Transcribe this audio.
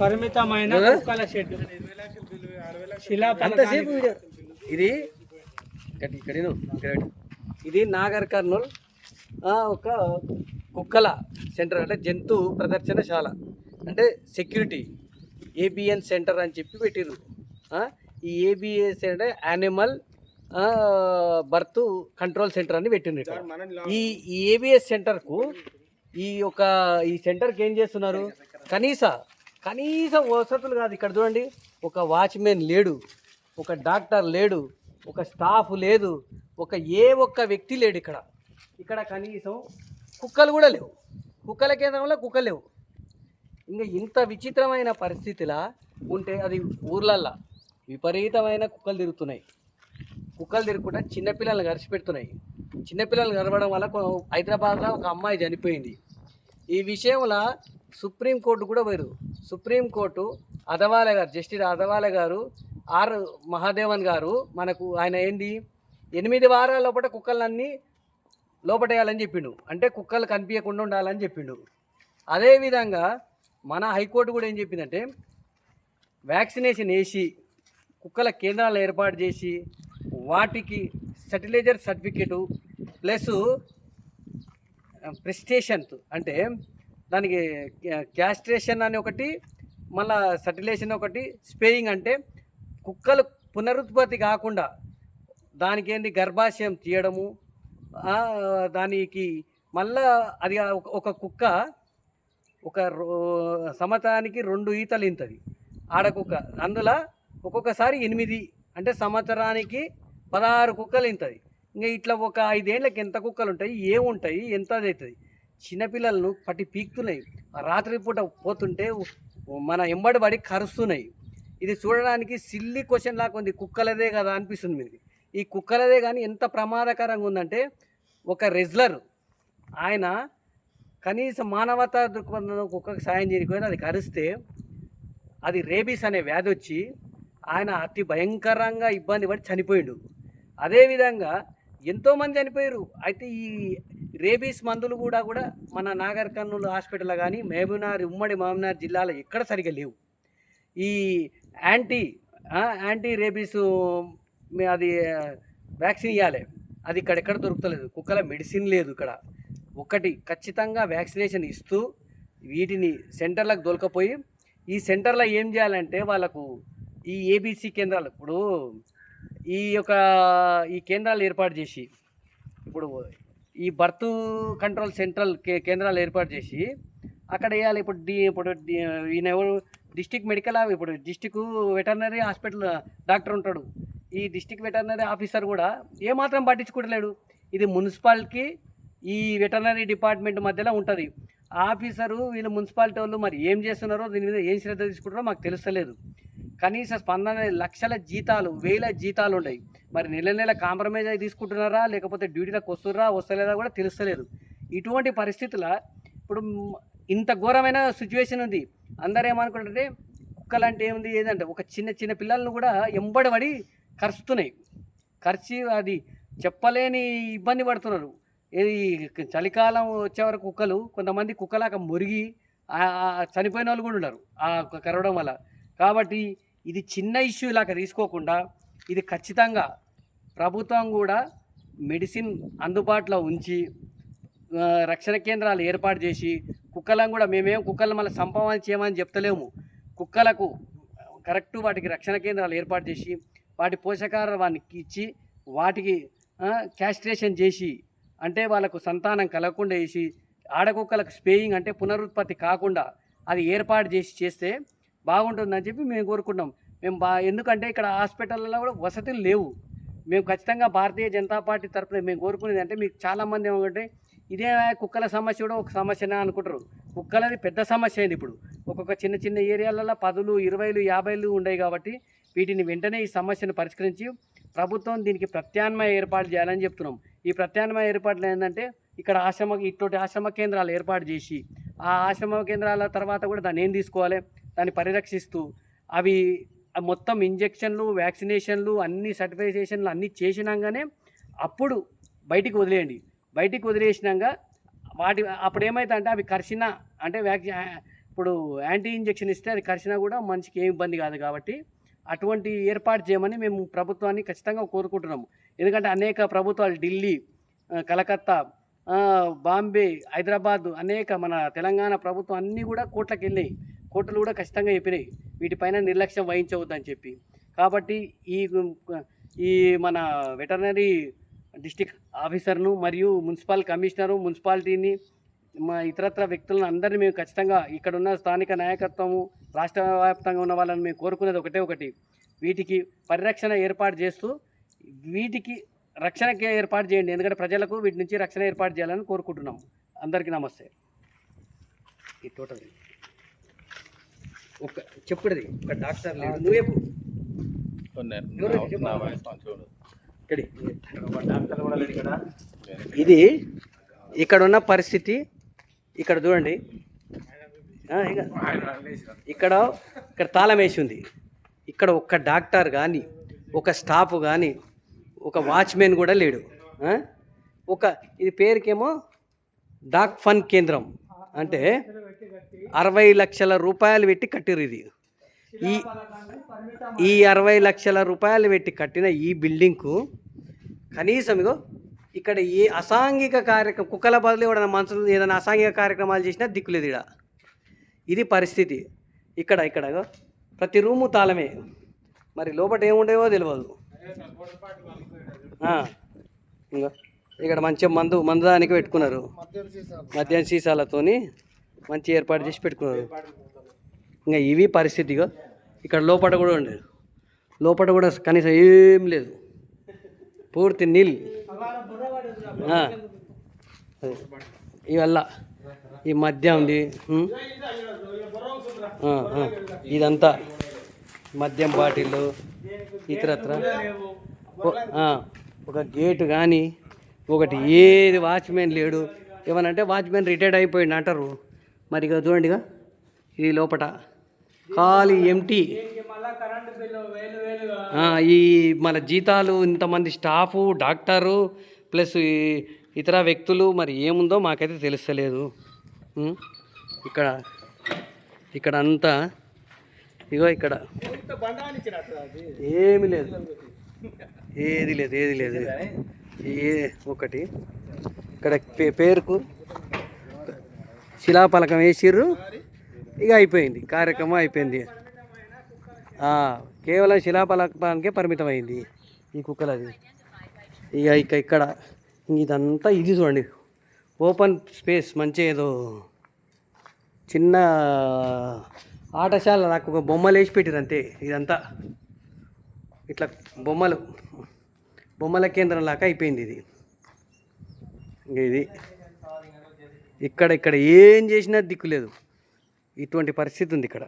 పరిమితమైన? కుక్కల షెడ్ అంతసేపు ఇది ఇక్కడ. ఇది నాగర్ కర్నూల్ ఆ, ఒక కుక్కల సెంటర్ అంటే జంతు ప్రదర్శనశాల అంటే సెక్యూరిటీ ఏబిఎన్ సెంటర్ అని చెప్పి పెట్టిర్రు ఆ, ఈ ఏబిఎస్ అంటే యానిమల్ బర్త్ కంట్రోల్ సెంటర్ అని. ఈ ఈ ఏబిఎస్ సెంటర్కు ఈ యొక్క ఈ సెంటర్కి ఏం చేస్తున్నారు కనీస కనీసం వసతులు కాదు. ఇక్కడ చూడండి ఒక వాచ్మెన్ లేడు ఒక డాక్టర్ లేడు ఒక స్టాఫ్ లేదు ఒక ఏ ఒక్క వ్యక్తి లేడు ఇక్కడ. ఇక్కడ కనీసం కుక్కలు కూడా లేవు. కుక్కల కేంద్రంలో కుక్కలు లేవు. ఇంకా ఇంత విచిత్రమైన పరిస్థితిలా ఉంటే అది ఊర్లల్లో విపరీతమైన కుక్కలు తిరుగుతున్నాయి. కుక్కలు తిరుగుకుంటా చిన్నపిల్లల్ని గరిచి పెడుతున్నాయి చిన్నపిల్లలు గడవడం వల్ల హైదరాబాద్లో ఒక అమ్మాయి చనిపోయింది. ఈ విషయంలో సుప్రీంకోర్టు కూడా పోయారు సుప్రీంకోర్టు అదవాలే గారు జస్టిస్ అదవాలే గారు ఆర్ మహాదేవన్ గారు మనకు ఆయన ఏంది? ఎనిమిది వారాల లోపల కుక్కలన్నీ లోపటేయాలని చెప్పిండు. అంటే కుక్కలు కనిపించకుండా ఉండాలని చెప్పిండు. అదేవిధంగా మన హైకోర్టు కూడా ఏం చెప్పిందంటే వ్యాక్సినేషన్ వేసి కుక్కల కేంద్రాలు ఏర్పాటు చేసి వాటికి సర్టిలైజర్ సర్టిఫికేటు ప్లస్ ప్రెస్టేషన్ అంటే దానికి క్యాస్ట్రేషన్ అని ఒకటి మళ్ళా సర్టిలేషన్ ఒకటి స్పేయింగ్ అంటే కుక్కలు పునరుత్పత్తి కాకుండా దానికి ఏంది గర్భాశయం తీయడము దానికి మళ్ళా అది ఒక- ఒక కుక్క ఒక రో- రెండు ఈతలు ఇంతది. ఆడకుక్క అందులో ఒక్కొక్కసారి ఎనిమిది అంటే సంవత్సరానికి పదహారు కుక్కలు ఇంతది. ఇంకా ఇట్లా ఒక ఐదేళ్ళకి ఎంత కుక్కలు ఉంటాయి ఏముంటాయి? ఎంత అది అవుతుంది చిన్నపిల్లలను పట్టి పీక్తున్నాయి. రాత్రిపూట పోతుంటే మన ఎంబడి పడి కరుస్తున్నాయి. ఇది చూడడానికి సిల్లి క్వశ్చన్ లాగా ఉంది. కుక్కలదే కదా అనిపిస్తుంది మీకు ఈ కుక్కలదే కానీ ఎంత ప్రమాదకరంగా ఉందంటే ఒక రెజ్లర్ ఆయన కనీసం మానవతా దృక్పథంలో కుక్కకు సాయం చేయకపోయినా అది కరిస్తే అది రేబీస్ అనే వ్యాధి వచ్చి ఆయన అతి భయంకరంగా ఇబ్బంది పడి చనిపోయిండు. అదేవిధంగా ఎంతోమంది చనిపోయారు. అయితే ఈ రేబీస్ మందులు కూడా కూడా మన నాగర్ కర్నూలు హాస్పిటల్ కానీ మహబూబ్నార్ ఉమ్మడి మహబూబ్నార్ జిల్లాలో ఎక్కడ సరిగా లేవు. ఈ యాంటీ యాంటీ రేబీస్ అది వ్యాక్సిన్ ఇవ్వాలి అది ఇక్కడెక్కడ దొరుకుతలేదు. కుక్కల మెడిసిన్ లేదు ఇక్కడ. ఒకటి ఖచ్చితంగా వ్యాక్సినేషన్ ఇస్తూ వీటిని సెంటర్లకు దొరకపోయి ఈ సెంటర్లో ఏం చేయాలంటే వాళ్ళకు ఈ ఏబీసీ కేంద్రాలు ఇప్పుడు ఈ యొక్క ఈ కేంద్రాలు ఏర్పాటు చేసి ఇప్పుడు ఈ బర్త్ కంట్రోల్ సెంట్రల్ కే కేంద్రాలు ఏర్పాటు చేసి అక్కడ వేయాలి. ఇప్పుడు డి ఇప్పుడు ఈయన ఎవరు? డిస్టిక్ మెడికల్ ఇప్పుడు డిస్టిక్ వెటర్నరీ హాస్పిటల్ డాక్టర్ ఉంటాడు. ఈ డిస్టిక్ వెటర్నరీ ఆఫీసర్ కూడా ఏమాత్రం పట్టించుకోవట్లేడు. ఇది మున్సిపాలిటీకి ఈ వెటర్నరీ డిపార్ట్మెంట్ మధ్యలో ఉంటుంది. ఆఫీసరు వీళ్ళు మున్సిపాలిటీ వాళ్ళు మరి ఏం చేస్తున్నారో దీని మీద ఏం శ్రద్ధ తీసుకుంటారో మాకు తెలుస్తలేదు. కనీస స్పందన లక్షల జీతాలు వేల జీతాలు ఉన్నాయి మరి నెల నెల కాంప్రమైజ్ అయి తీసుకుంటున్నారా? లేకపోతే డ్యూటీలకు వస్తున్నారా వస్తలేదా కూడా తెలుస్తలేదు. ఇటువంటి పరిస్థితుల ఇప్పుడు ఇంత ఘోరమైన సిచ్యువేషన్ ఉంది. అందరూ ఏమనుకుంటారంటే కుక్కలంటే ఏముంది ఏదంటే ఒక చిన్న చిన్న పిల్లలను కూడా ఎంబడబడి కరుస్తున్నాయి. ఖర్చు అది చెప్పలేని ఇబ్బంది పడుతున్నారు. ఇది చలికాలం వచ్చే వరకు కుక్కలు కొంతమంది కుక్కలాగా మురిగి చనిపోయిన వాళ్ళు కూడా ఉన్నారు. ఆ కరవడం వల్ల. కాబట్టి ఇది చిన్న ఇష్యూ లాగా తీసుకోకుండా ఇది ఖచ్చితంగా ప్రభుత్వం కూడా మెడిసిన్ అందుబాటులో ఉంచి రక్షణ కేంద్రాలు ఏర్పాటు చేసి కుక్కలను కూడా మేమేం కుక్కలను మళ్ళీ సంపమని చేయమని చెప్తలేము. కుక్కలకు కరెక్ట్ వాటికి రక్షణ కేంద్రాలు ఏర్పాటు చేసి వాటి పోషకార వానికి ఇచ్చి వాటికి క్యాస్ట్రేషన్ చేసి అంటే వాళ్ళకు సంతానం కలగకుండా చేసి ఆడకుక్కలకు స్పేయింగ్ అంటే పునరుత్పత్తి కాకుండా అది ఏర్పాటు చేసి చేస్తే బాగుంటుందని చెప్పి మేము కోరుకుంటాం. మేము బా ఎందుకంటే ఇక్కడ హాస్పిటల్లో కూడా వసతులు లేవు. మేము ఖచ్చితంగా భారతీయ జనతా పార్టీ తరఫున మేము కోరుకునేది అంటే మీకు చాలామంది ఏమంటే ఇదే కుక్కల సమస్య కూడా ఒక సమస్యనే అనుకుంటారు. కుక్కలది పెద్ద సమస్య అయింది ఇప్పుడు. ఒక్కొక్క చిన్న చిన్న ఏరియాలలో పదులు ఇరవైలు యాభైలు ఉన్నాయి కాబట్టి వీటిని వెంటనే ఈ సమస్యను పరిష్కరించి ప్రభుత్వం దీనికి ప్రత్యామ్నాయ ఏర్పాటు చేయాలని చెప్తున్నాం. ఈ ప్రత్యామ్నాయ ఏర్పాట్లు ఏంటంటే ఇక్కడ ఆశ్రమ ఇటువంటి ఆశ్రమ కేంద్రాలు ఏర్పాటు చేసి ఆ ఆశ్రమ కేంద్రాల తర్వాత కూడా దాన్ని ఏం తీసుకోవాలి? దాన్ని పరిరక్షిస్తూ అవి మొత్తం ఇంజెక్షన్లు వ్యాక్సినేషన్లు అన్ని సర్టిఫికేషన్లు అన్నీ చేసినాగానే అప్పుడు బయటికి వదిలేయండి. బయటికి వదిలేసినాక వాటి అప్పుడు ఏమైతే అంటే అవి కర్షణ అంటే వ్యాక్సి ఇప్పుడు యాంటీ ఇంజెక్షన్ ఇస్తే అది కర్షణ కూడా మనిషికి ఏం ఇబ్బంది కాదు కాబట్టి అటువంటి ఏర్పాటు చేయమని మేము ప్రభుత్వాన్ని ఖచ్చితంగా కోరుకుంటున్నాము. ఎందుకంటే అనేక ప్రభుత్వాలు ఢిల్లీ కలకత్తా బాంబే హైదరాబాద్ అనేక మన తెలంగాణ ప్రభుత్వం అన్నీ కూడా కోట్లకు వెళ్ళాయి కోర్టులు కూడా ఖచ్చితంగా చెప్పినాయి. వీటిపైన నిర్లక్ష్యం వహించవద్దని చెప్పి. కాబట్టి ఈ ఈ మన వెటర్నరీ డిస్టిక్ ఆఫీసర్ను మరియు మున్సిపల్ కమిషనరు మున్సిపాలిటీని మా ఇతరత్ర వ్యక్తులను అందరినీ మేము ఖచ్చితంగా ఇక్కడ ఉన్న స్థానిక నాయకత్వము రాష్ట్ర వ్యాప్తంగా ఉన్న వాళ్ళని మేము కోరుకునేది ఒకటే ఒకటి. వీటికి పరిరక్షణ ఏర్పాటు చేస్తూ వీటికి రక్షణకి ఏర్పాటు చేయండి. ఎందుకంటే ప్రజలకు వీటి నుంచి రక్షణ ఏర్పాటు చేయాలని కోరుకుంటున్నాం అందరికీ నమస్తే. ఈ టోటల్ ఒక చెప్పుడది ఒక డాక్టర్ లేడు. నువ్వు. ఇది ఇక్కడ. ఉన్న పరిస్థితి. ఇక్కడ చూడండి. ఇక్కడ ఇక్కడ తాళం వేసి ఉంది. ఇక్కడ ఒక్క డాక్టర్ కానీ ఒక స్టాఫ్ కానీ ఒక వాచ్మెన్ కూడా లేడు. ఆ? ఒక ఇది పేరుకేమో డాక్ ఫన్ కేంద్రం. అంటే అరవై లక్షల రూపాయలు పెట్టి కట్టిరు ఇది. ఈ ఈ అరవై లక్షల రూపాయలు పెట్టి కట్టిన ఈ బిల్డింగ్కు కనీసం ఇగో ఇక్కడ ఏ అసాంఘిక కార్యక్రమం కుక్కల బదులు ఎవడైనా మనుషులు ఏదైనా అసాంఘిక కార్యక్రమాలు చేసినా దిక్కులేదు ఇక్కడ ఇది పరిస్థితి. ఇక్కడ ఇక్కడ ప్రతి రూము తాళమే. మరి లోపల ఏముండేవో తెలియదు ఇంకా ఇక్కడ మంచిగా మందు మందు దానికి పెట్టుకున్నారు. మద్యం సీసాలతోని మంచి ఏర్పాటు చేసి పెట్టుకున్నారు. ఇంకా ఇవి పరిస్థితిగా ఇక్కడ లోపల కూడా ఉండేది లోపల కూడా కనీసం ఏం లేదు. పూర్తి. అదే. ఇవల్ల ఈ మద్యం ఉంది. ఇదంతా మద్యం బాటిల్ ఇతరత్ర. ఒక గేటు కానీ ఒకటి ఏది వాచ్మెన్ లేడు. ఏమనంటే వాచ్మెన్ రిటైర్డ్ అయిపోయింది అంటారు. మరి ఇక చూడండి ఇక ఇది లోపట. ఖాళీ ఎంటీ. ఈ మన జీతాలు ఇంతమంది స్టాఫు డాక్టరు ప్లస్ ఇతర వ్యక్తులు మరి ఏముందో మాకైతే తెలుస్తలేదు? ఇక్కడ ఇక్కడ అంతా ఇగో ఇక్కడ. ఏమి లేదు. ఏది లేదు ఏది లేదు. ఏ ఒకటి. ఇక్కడ పే- పేరుకు శిలాపలకం వేసిర్రు. ఇక అయిపోయింది. కార్యక్రమం అయిపోయింది. కేవలం శిలాపలకానికే పరిమితమైంది ఈ కుక్కలది. ఇక ఇక ఇక్కడ ఇదంతా ఇది చూడండి. ఓపెన్ స్పేస్ మంచి ఏదో చిన్న ఆటశాల నాకు ఒక బొమ్మలు వేసి పెట్టిరు అంతే ఇదంతా. ఇట్లా బొమ్మలు. బొమ్మల కేంద్రం లాగా అయిపోయింది ఇది. ఇది ఇక్కడ ఇక్కడ ఏం చేసినా దిక్కు లేదు. ఇటువంటి పరిస్థితి ఉంది ఇక్కడ.